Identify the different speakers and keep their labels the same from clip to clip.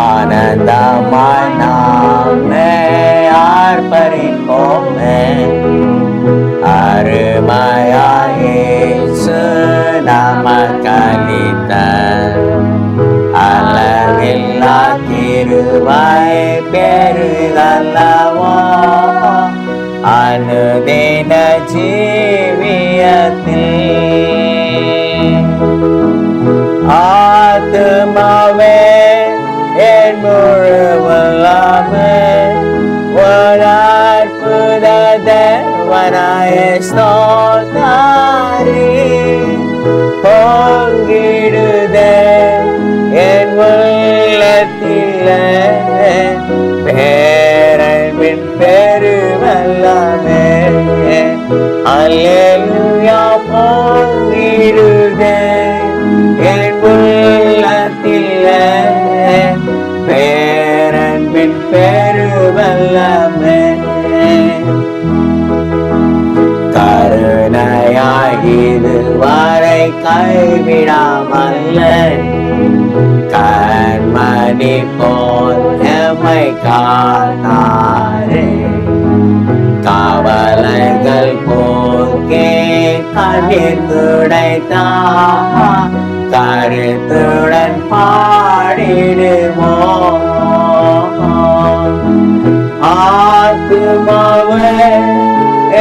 Speaker 1: ஆனந்தமாய் நாமே ஆர்ப்பரிப்போமே அருமையாயேசு நமக்களித்த அளவில்லா திருவாய் பெருதல்லவோ அனுதின ஜீவியத்தில் ஆ என் முழுவல்லாமே ஒரு தேவனாய ஸ்தோத்தாரி வரை கைவிடாமல்ல கண்மணி போல் எமை காணாரே கவலைகள் போக்கே கண்ணீர் துடைத்தா கருத்துடன் பாடிடுமோ. ஆத்துமாவே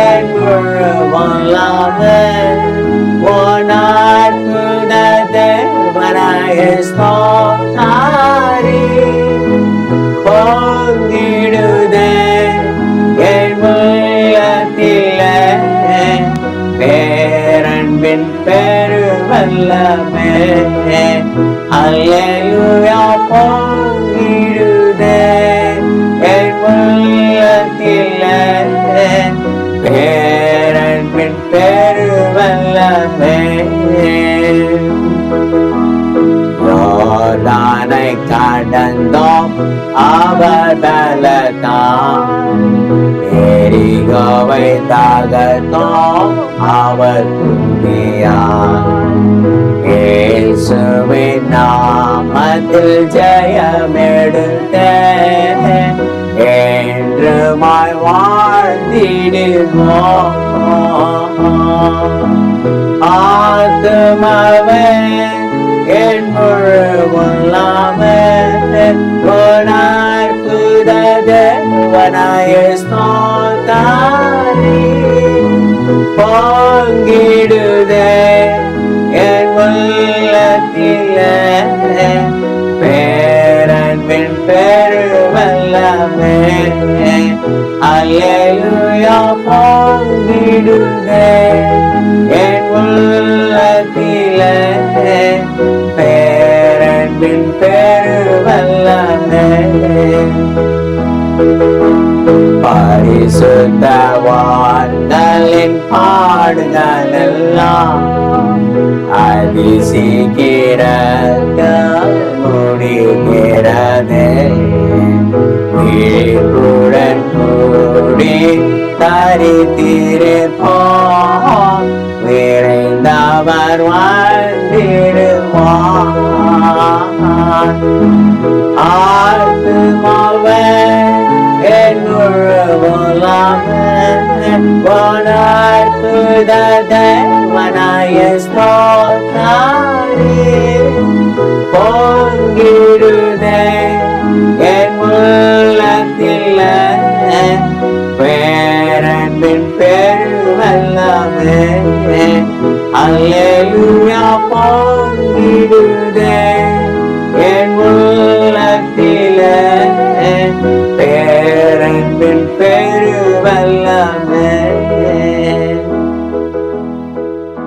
Speaker 1: என் முழு வல்லாமே தேவனாய ஸ்தோத்தாரி பொங்கிடுதே. என் உள்ளத்தில பேரன்பின் பெருவல்லமே. அல்லேலூயா போ கடந்தோம் அவர் எரிகோவை தகர்த்தோம் அவர் துணியார் இயேசுவின் நாமத்தில் ஜெயமெடுத்தே என்றுமாய் வாழ்ந்திடுவோம் ஆத்துமாவே என் முழு தேவனாய ஸ்தோத்தாரி பொங்கிடுதே. என் உள்ளத்திலே பேரன்பின் பெருவல்லமே. அல்லேலூயா பொங்கிடுதே. என் உள்ளத்திலே பேரன்பின் பெருவல்லமே. Thank you. பரிசுத்தவான்களின் பாடுகளெல்லாம் அதிசீக்கிர முடிகிறதே வீட்டுடன் கூடி தரித்திருப்போம் விரைந்தவர் வாழ்ந்திடுவான் முழுவலாமற்புத தேவனாய ஸ்தோத்தாரி பொங்கிடுதே என் உள்ளத்தில் பேரன்பின் பெருவல்லமே அல்லேலூயா பொங்கிடுதே.